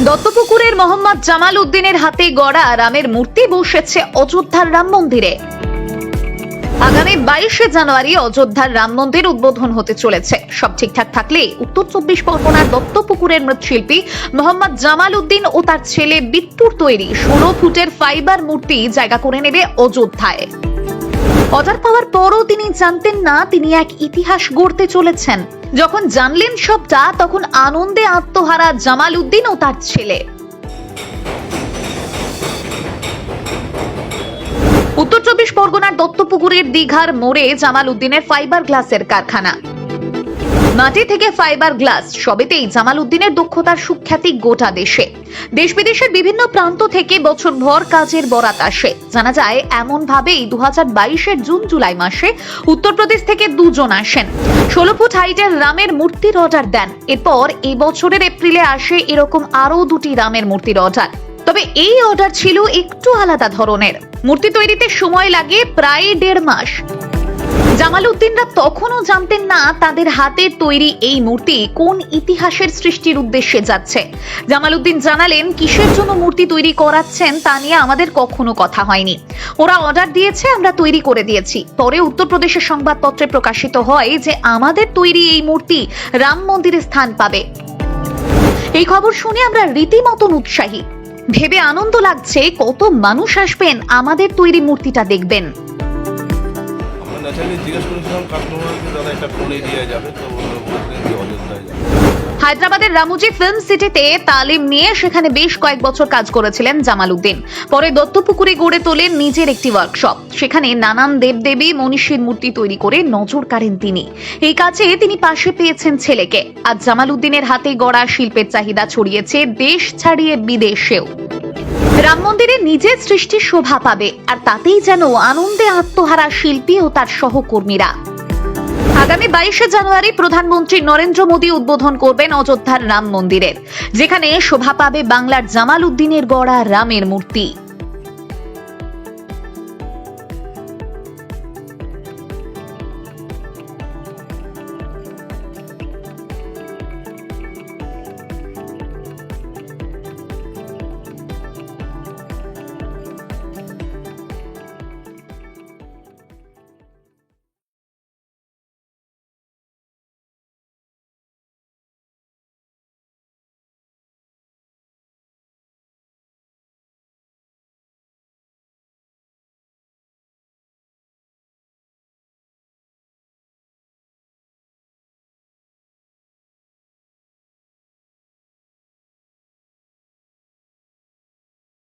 দত্তপুকুরের মোহাম্মদ জামাল উদ্দিনের হাতে গড়া রামের মূর্তি বসেছে অযোধ্যার রাম মন্দিরে। আগামী বাইশে জানুয়ারি অযোধ্যার রাম মন্দির উদ্বোধন হতে চলেছে। সব ঠিকঠাক থাকলে উত্তর চব্বিশ পরগনার দত্তপুকুরের মৃৎশিল্পী মোহাম্মদ জামাল উদ্দিন ও তার ছেলে বিট্টুর তৈরি ষোলো ফুটের ফাইবার মূর্তি জায়গা করে নেবে অযোধ্যায়। অর্ডার পাওয়ার পরও তিনি জানতেন না তিনি এক ইতিহাস গড়তে চলেছেন। যখন জানলেন সবটা, তখন আনন্দে আত্মহারা জামাল উদ্দিন ও তার ছেলে। উত্তর চব্বিশ পরগনার দত্তপুকুরের দীঘার মোড়ে জামাল উদ্দিনের ফাইবার গ্লাসের কারখানা। মাটি থেকে ফাইবার গ্লাস সবেতেই জামাল উদ্দিনের দক্ষতার সুখ্যাতি গোটা দেশে। দেশ বিদেশের বিভিন্ন প্রান্ত থেকে বছরভর কাজের বরাত আসে। জানা যায় এমন ভাবেই দু বাইশের জুন জুলাই মাসে উত্তরপ্রদেশ থেকে দুজন আসেন। ষোলো ফুট হাইটের রামের মূর্তির অর্ডার দেন। এরপর এই বছরের এপ্রিলে আসে এরকম আরও দুটি রামের মূর্তির অর্ডার। তবে এই অর্ডার ছিল একটু আলাদা ধরনের। মূর্তি তৈরিতে সময় লাগে প্রায় দেড় মাস। জামাল উদ্দিনরা তখনও জানতেন না তাদের হাতের তৈরি এই মূর্তি কোন ইতিহাসের সৃষ্টির উদ্দেশ্যে যাচ্ছে। জামাল উদ্দিন জানালেন, কিসের জন্য মূর্তি তৈরি করাচ্ছেন তা নিয়ে আমাদের কখনো কথা হয়নি। ওরা অর্ডার দিয়েছে, আমরা তৈরি করে দিয়েছি। পরে উত্তরপ্রদেশের সংবাদপত্রে প্রকাশিত হয় যে আমাদের তৈরি এই মূর্তি রাম মন্দিরে স্থান পাবে। এই খবর শুনে আমরা রীতিমতন উৎসাহী। ভেবে আনন্দ লাগছে কত মানুষ আসবেন আমাদের তৈরি মূর্তিটা দেখবেন। যাবে হায়দ্রাবাদের রামুজি ফিল্ম সিটিতে তালিম নিয়ে সেখানে বেশ কয়েক বছর কাজ করেছিলেন জামাল উদ্দিন। পরে দত্তপুকুরে গড়ে তোলেন নিজের একটি ওয়ার্কশপ সেখানে নানান দেবদেবী, মনীষীর মূর্তি তৈরি করে নজর কাড়েন তিনি। এই কাজে তিনি পাশে পেয়েছেন ছেলেকে। আজ জামাল উদ্দিনের হাতে গড়া শিল্পের চাহিদা ছড়িয়েছে দেশ ছাড়িয়ে বিদেশেও। রাম মন্দিরে নিজের সৃষ্টি শোভা পাবে, আর তাতেই যেন আনন্দে আত্মহারা শিল্পী ও তার সহকর্মীরা। আগামী বাইশে জানুয়ারি প্রধানমন্ত্রী নরেন্দ্র মোদী উদ্বোধন করবেন অযোধ্যার রাম মন্দিরের যেখানে শোভা পাবে বাংলার জামাল উদ্দিনের গড়া রামের মূর্তি।